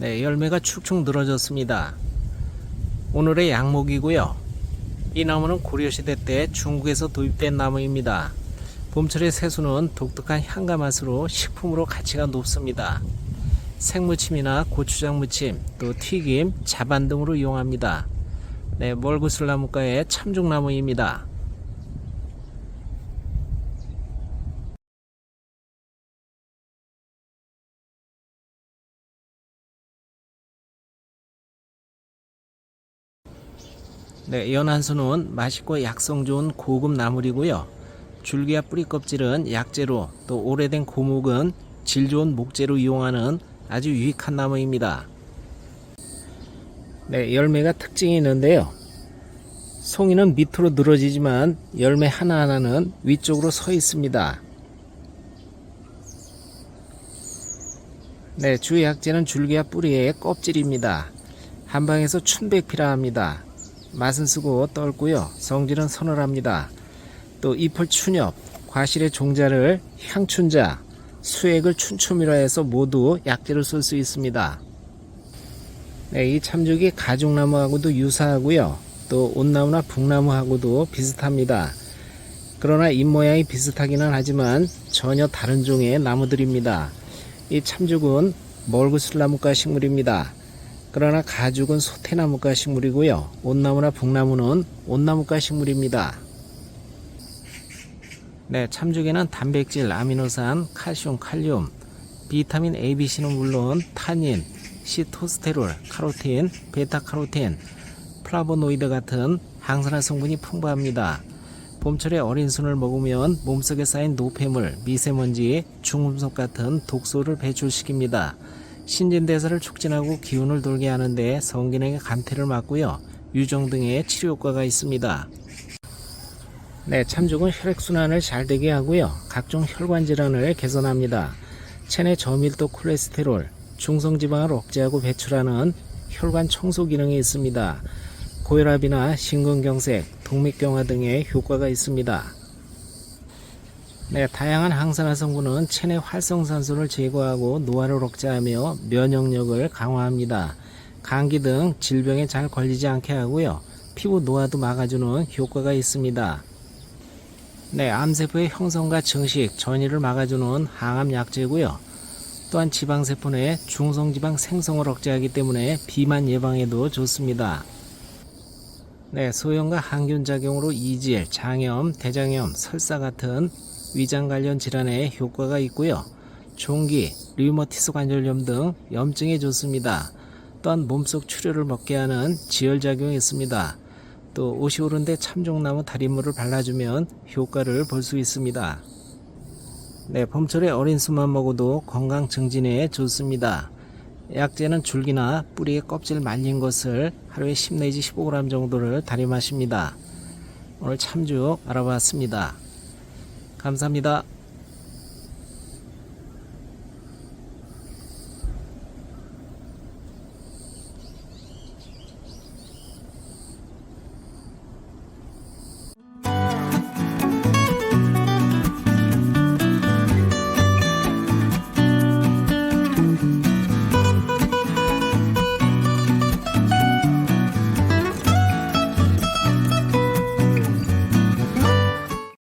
네, 열매가 축축 늘어졌습니다. 오늘의 양목이고요. 이 나무는 고려시대 때 중국에서 도입된 나무입니다. 봄철의 새수는 독특한 향과 맛으로 식품으로 가치가 높습니다. 생무침이나 고추장 무침, 또 튀김, 자반 등으로 이용합니다. 네, 멀구슬나무과의 참중나무입니다. 네, 연한수는 맛있고 약성 좋은 고급 나물이고요. 줄기와 뿌리 껍질은 약재로 또 오래된 고목은 질 좋은 목재로 이용하는 아주 유익한 나무입니다. 네, 열매가 특징이 있는데요. 송이는 밑으로 늘어지지만 열매 하나하나는 위쪽으로 서 있습니다. 네, 주 약재는 줄기와 뿌리의 껍질입니다. 한방에서 춘백피라 합니다. 맛은 쓰고 떫고요. 성질은 서늘합니다. 또 잎을 춘엽, 과실의 종자를 향춘자, 수액을 춘초미라 해서 모두 약재로 쓸수 있습니다. 네, 이 참죽이 가죽나무하고도 유사하고요. 또 온나무나 북나무하고도 비슷합니다. 그러나 잎 모양이 비슷하기는 하지만 전혀 다른 종의 나무들입니다. 이 참죽은 멀구슬나무과 식물입니다. 그러나 가죽은 소태나무과 식물이고요. 온나무나 북나무는 온나무과 식물입니다. 네, 참죽에는 단백질, 아미노산, 칼슘, 칼륨, 비타민 A, B, C는 물론 타닌, 시토스테롤, 카로틴, 베타카로틴, 플라보노이드 같은 항산화 성분이 풍부합니다. 봄철에 어린 순을 먹으면 몸속에 쌓인 노폐물, 미세먼지, 중금속 같은 독소를 배출시킵니다. 신진대사를 촉진하고 기운을 돌게 하는데 성기능의 감퇴를 막고요. 유정 등의 치료 효과가 있습니다. 네, 참죽은 혈액순환을 잘 되게 하고요. 각종 혈관 질환을 개선합니다. 체내 저밀도 콜레스테롤, 중성지방을 억제하고 배출하는 혈관 청소 기능이 있습니다. 고혈압이나 심근경색, 동맥경화 등의 효과가 있습니다. 네, 다양한 항산화 성분은 체내 활성산소를 제거하고 노화를 억제하며 면역력을 강화합니다. 감기 등 질병에 잘 걸리지 않게 하고요. 피부 노화도 막아주는 효과가 있습니다. 네, 암세포의 형성과 증식, 전이를 막아주는 항암 약제고요. 또한 지방세포 내 중성지방 생성을 억제하기 때문에 비만 예방에도 좋습니다. 네, 소염과 항균 작용으로 이질, 장염, 대장염, 설사 같은 위장 관련 질환에 효과가 있고요. 종기, 류머티스 관절염 등 염증에 좋습니다. 또한 몸속 출혈을 먹게 하는 지혈 작용이 있습니다. 또 옷이 오른데 참종나무 다리물을 발라주면 효과를 볼 수 있습니다. 네, 봄철에 어린 수만 먹어도 건강 증진에 좋습니다. 약재는 줄기나 뿌리의 껍질 말린 것을 하루에 10 내지 15g 정도를 다려 마십니다. 오늘 참주 알아봤습니다. 감사합니다.